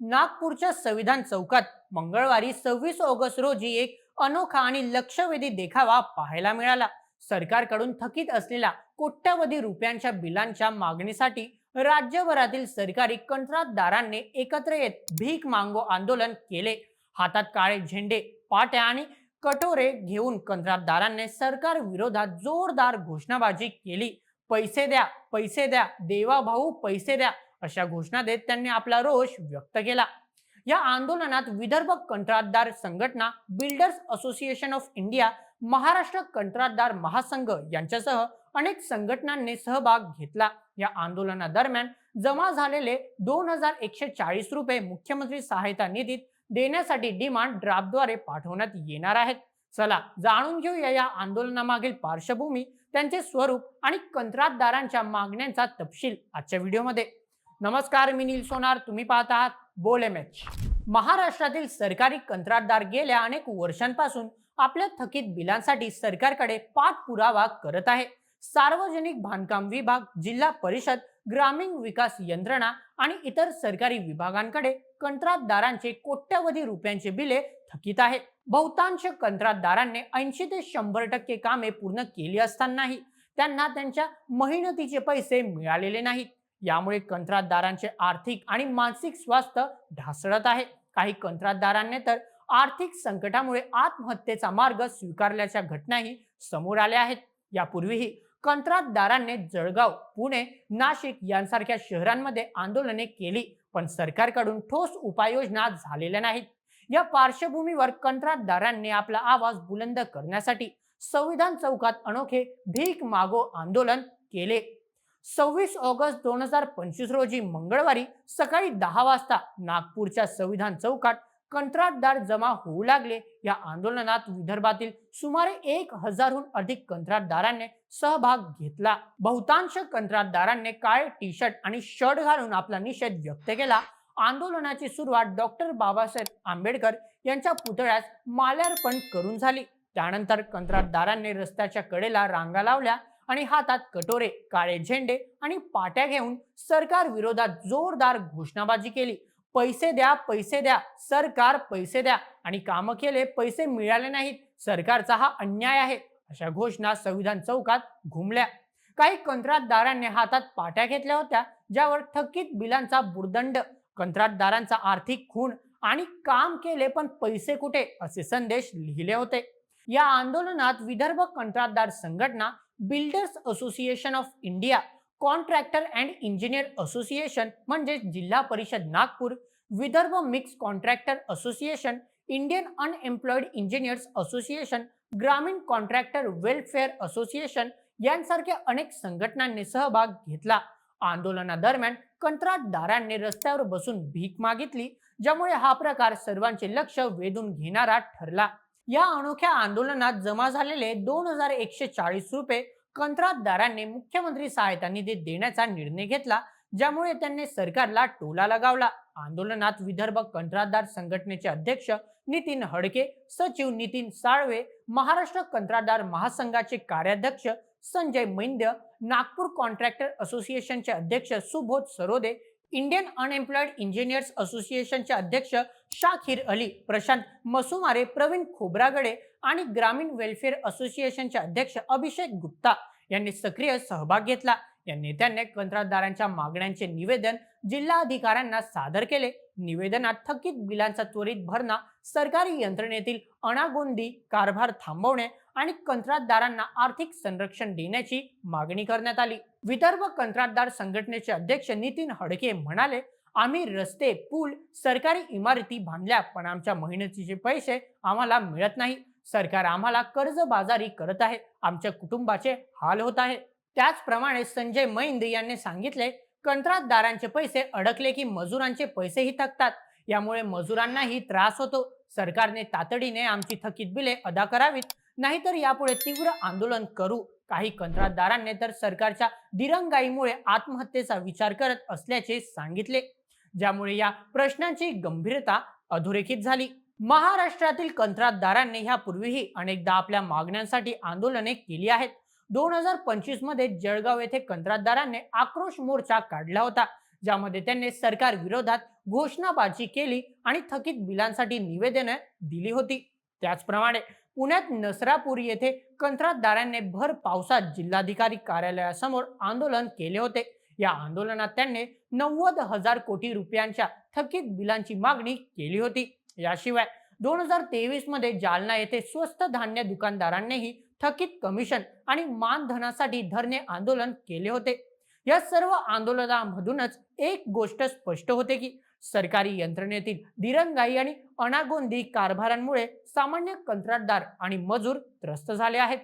नागपूरच्या संविधान चौकात मंगळवारी सव्वीस ऑगस्ट रोजी एक अनोखा आणि लक्षवेधी देखावा पाहायला मिळाला. सरकारकडून थकीत असलेल्या कोट्यवधी रुपयांच्या बिलांच्या मागणीसाठी राज्यभरातील सरकारी कंत्राटदारांनी एकत्र येत भीक मांगो आंदोलन केले. हातात काळे झेंडे पाट्या आणि कटोरे घेऊन कंत्राटदारांनी सरकार विरोधात जोरदार घोषणाबाजी केली. पैसे द्या पैसे द्या देवा भाऊ पैसे द्या अशा घोषणा देत त्यांनी आपला रोष व्यक्त केला. या आंदोलनात विदर्भ कंत्राटदार संघटना builders association of India Maharashtra कंत्राटदार महासंघ यांच्यासह अनेक संघटनांनी सहभाग घेतला. या आंदोलनादरम्यान जमा झालेले दोन हजार एकशे चाळीस रुपये मुख्यमंत्री सहायता निधीत देण्यासाठी डिमांड ड्राफ्टद्वारे पाठवण्यात येणार आहेत. चला जाणून घेऊया या आंदोलनामागील पार्श्वभूमी त्यांचे स्वरूप आणि कंत्राटदारांच्या मागण्यांचा तपशील आजच्या व्हिडिओमध्ये. नमस्कार मी नील सोनार. तुम्ही पाहत आहात बोल एम एच महाराष्ट्रातील सरकारी कंत्राटदार गेल्या अनेक वर्षांपासून आपल्या थकीत बिलांसाठी सरकारकडे पाठपुरावा करत आहे. सार्वजनिक बांधकाम विभाग जिल्हा परिषद ग्रामीण विकास यंत्रणा आणि इतर सरकारी विभागांकडे कंत्राटदारांचे कोट्यवधी रुपयांचे बिले थकीत आहे बहुतांश कंत्राटदारांनी ऐंशी ते शंभर टक्के कामे पूर्ण केली असतानाही त्यांना त्यांच्या मेहनतीचे पैसे मिळालेले नाहीत. यामुळे कंत्राटदारांचे आर्थिक आणि मानसिक स्वास्थ्य ढासळत आहे. काही कंत्राटदारांनी तर आर्थिक संकटामुळे आत्महत्येचा मार्ग स्वीकारल्याच्या घटनाही समोर आल्या आहेत. यापूर्वीही कंत्राटदारांनी जळगाव पुणे नाशिक यांसारख्या शहरांमध्ये आंदोलने केली पण सरकारकडून ठोस उपाययोजना झालेल्या नाहीत. या पार्श्वभूमीवर कंत्राटदारांनी आपला आवाज बुलंद करण्यासाठी संविधान चौकात अनोखे भीक मागो आंदोलन केले. सव्वीस ऑगस्ट दोन हजार पंचवीस रोजी मंगळवारी सकाळी दहा वाजता नागपूरच्या संविधान चौकात कंत्राटदार जमा होऊ लागले. या आंदोलनात विदर्भातील सुमारे एक हजारहून अधिक कंत्राटदारांनी सहभाग घेतला. बहुतांश कंत्राटदारांनी काळे टी शर्ट आणि शर्ट घालून आपला निषेध व्यक्त केला. आंदोलनाची सुरुवात डॉक्टर बाबासाहेब आंबेडकर यांच्या पुतळ्यास माल्यार्पण करून झाली. त्यानंतर कंत्राटदारांनी रस्त्याच्या कडेला रांगा लावल्या. आणि हातात कटोरे काळे झेंडे आणि पाट्या घेऊन सरकार विरोधात जोरदार घोषणाबाजी केली. पैसे द्या पैसे द्या सरकार पैसे द्या आणि काम केले पैसे मिळाले नाहीत. सरकारचा हा अन्याय आहे. अशा घोषणा संविधान चौकात घुमल्या. काही कंत्राटदारांनी हातात पाट्या घेतल्या होत्या ज्यावर थकीत बिलांचा बुर्दंड कंत्राटदारांचा आर्थिक खून आणि काम केले पण पैसे कुठे असे संदेश लिहिले होते. या आंदोलनात विदर्भ कंत्राटदार संघटना builders association of India contractor and engineer association म्हणजे Zilla Parishad Nagpur Vidarbha mix contractor association Indian unemployed engineers association ग्रामीण कॉन्ट्रॅक्टर वेलफेअर असोसिएशन यांसारख्या अनेक संघटनांनी सहभाग घेतला. आंदोलनादरम्यान कंत्राटदारांनी रस्त्यावर बसून भीक मागितली ज्यामुळे हा प्रकार सर्वांचे लक्ष वेधून घेणारा ठरला. या अनोख्या आंदोलनात जमा झालेले दोन हजार एकशे चाळीस रुपये कंत्राटदारांनी मुख्यमंत्री सहायता निधी देण्याचा निर्णय घेतला ज्यामुळे त्यांनी सरकारला टोला लगावला. आंदोलनात विदर्भ कंत्राटदार संघटनेचे अध्यक्ष नितीन हडके सचिव नितीन साळवे महाराष्ट्र कंत्राटदार महासंघाचे कार्याध्यक्ष संजय मैंद्य नागपूर कॉन्ट्रॅक्टर असोसिएशनचे अध्यक्ष Subodh Sarode Indian unemployed engineers असोसिएशनचे अध्यक्ष शाखीर अली प्रशांत मसुमारे प्रवीण खोब्रागडे आणि ग्रामीण वेलफेअर असोसिएशनचे अध्यक्ष अभिषेक गुप्ता यांनी सक्रिय सहभाग घेतला. या नेत्यांनी कंत्राटदारांच्या मागण्यांचे निवेदन जिल्हाधिकाऱ्यांना सादर केले. निवेदनात थकीत बिलांचा त्वरित भरणा सरकारी यंत्रणेतील अनागोंदी कारभार थांबवणे आणि कंत्राटदारांना आर्थिक संरक्षण देण्याची मागणी करण्यात आली. विदर्भ कंत्राटदार संघटनेचे अध्यक्ष नितीन हडके म्हणाले आम्ही रस्ते पूल सरकारी इमारती बांधल्या पण आमच्या मेहनतीचे पैसे आम्हाला मिळत नाही. सरकार आम्हाला कर्जबाजारी करत आहे. आमच्या कुटुंबाचे हाल होत आहे. त्याचप्रमाणे संजय मैंद यांनी सांगितले कंत्राटदारांचे पैसे अडकले की मजुरांचे पैसेही थकतात. यामुळे मजुरांनाही त्रास होतो. सरकारने तातडीने आमची थकीत बिले अदा करावीत. नाहीतर यापुढे तीव्र आंदोलन करू. काही कंत्राटदारांनी तर सरकारच्या दिरंगाईमुळे आत्महत्येचा विचार करत असल्याचे सांगितले. ज्यामुळे या प्रश्नांची गंभीरता अधोरेखित झाली. महाराष्ट्रातील कंत्राटदारांनी ह्यापूर्वीही अनेकदा आपल्या मागण्यांसाठी आंदोलने केली आहेत. दोन हजार पंचवीसमध्ये जळगाव येथे कंत्राटदारांनी आक्रोश मोर्चा काढला होता ज्यामध्ये त्यांनी सरकार विरोधात घोषणाबाजी केली आणि थकीत बिलांसाठी निवेदनं दिली होती. त्याचप्रमाणे पुण्यात नसरापूर येथे कंत्राटदारांनी भर पावसात जिल्हाधिकारी कार्यालयासमोर आंदोलन केले होते. या आंदोलनात त्यांनी नव्वद हजार कोटी रुपयांच्या थकीत बिलांची मागणी केली होती. याशिवाय दोन हजार तेवीसमध्ये जालना येथे स्वस्त धान्य दुकानदारांनीही थकीत कमिशन आणि मानधनासाठी धरणे आंदोलन केले होते. या सर्व आंदोलनामधूनच एक गोष्ट स्पष्ट होते की सरकारी यंत्रणेतील दिरंगाई आणि अनागोंदी कारभारांमुळे सामान्य कंत्राटदार आणि मजूर त्रस्त झाले आहेत.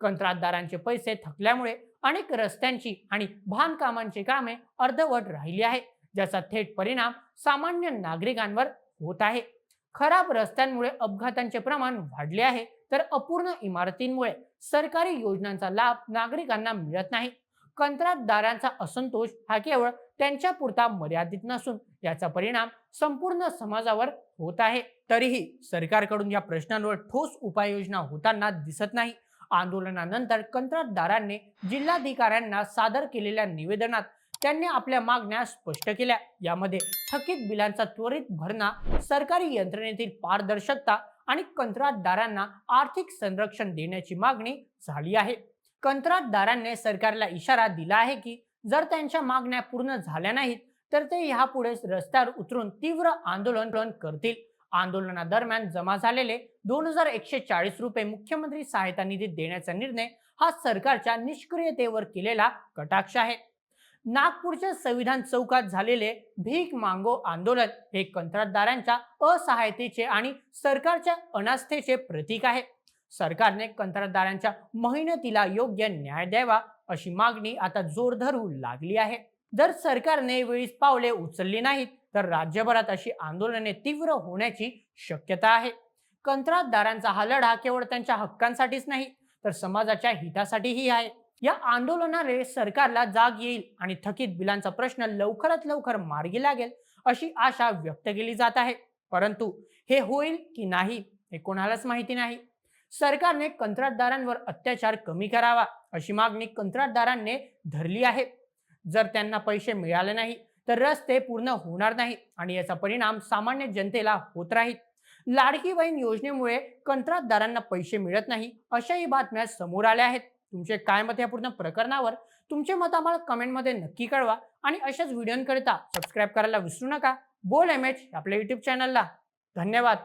कंत्राटदारांचे पैसे थकल्यामुळे अनेक रस्त्यांची आणि बांधकामांची कामे अर्धवट राहिली आहे ज्याचा थेट परिणाम सामान्य नागरिकांवर होत आहे. खराब रस्त्यांमुळे अपघातांचे प्रमाण वाढले आहे. तर अपूर्ण इमारतींमुळे सरकारी योजनांचा लाभ नागरिकांना मिळत नाही. कंत्राटदारांचा असंतोष हा केवळ त्यांच्या पुरता मर्यादित नसून याचा परिणाम संपूर्ण समाजावर होत आहे. तरीही सरकारकडून या प्रश्नांवर ठोस उपाययोजना होताना दिसत नाही. आंदोलनानंतर कंत्राटदारांनी जिल्हाधिकाऱ्यांना सादर केलेल्या निवेदनात त्यांनी आपल्या मागण्या स्पष्ट केल्या. यामध्ये थकीत बिलांचा त्वरित भरणा सरकारी यंत्रणेतील पारदर्शकता आणि कंत्राटदारांना आर्थिक संरक्षण देण्याची मागणी झाली आहे. कंत्राटदारांनी सरकारला इशारा दिला आहे की जर त्यांच्या मागण्या पूर्ण झाल्या नाहीत तर ते यापुढे रस्त्यावर उतरून तीव्र आंदोलन करतील. आंदोलनादरम्यान जमा झालेले दोन हजार एकशे चाळीस रुपये मुख्यमंत्री सहायता निधी देण्याचा निर्णय हा सरकारच्या निष्क्रियतेवर केलेला कटाक्ष आहे. नागपूरच्या संविधान चौकात झालेले भीक मांगो आंदोलन हे कंत्राटदारांच्या असहायतेचे आणि सरकारच्या अनास्थेचे प्रतीक आहे. सरकारने कंत्राटदारांच्या मेहनतीला योग्य न्याय द्यावा अशी मागणी आता जोर धरू लागली आहे. जर सरकारने वेळीच पावले उचलली नाहीत तर राज्यभरात अशी आंदोलने तीव्र होण्याची शक्यता आहे. कंत्राटदारांचा हा लढा केवळ त्यांच्या हक्कांसाठीच नाही तर समाजाच्या हितासाठीही आहे. या आंदोलनाने सरकारला जाग येईल आणि थकीत बिलांचा प्रश्न लवकरात लवकर मार्गी लागेल अशी आशा व्यक्त केली जात आहे. परंतु हे होईल की नाही हे कोणालाच माहिती नाही. सरकारने कंत्राटदारांवर अत्याचार कमी करावा अशी मागणी कंत्राटदारांनी धरली आहे. जर त्यांना पैसे मिळाले नाही तर रस्ते पूर्ण होणार नाही आणि याचा परिणाम सामान्य जनतेला होत राहील. लाडकी बहीण योजनेमुळे कंत्राटदारांना पैसे मिळत नाही अशाही बातम्या समोर आल्या आहेत. तुमचे काय मत या पूर्ण प्रकरणावर? तुमचे मत आम्हाला कमेंटमध्ये नक्की कळवा आणि अशाच व्हिडिओंकरिता सबस्क्राईब करायला विसरू नका. बोल एम एच आपल्या युट्यूब चॅनलला धन्यवाद.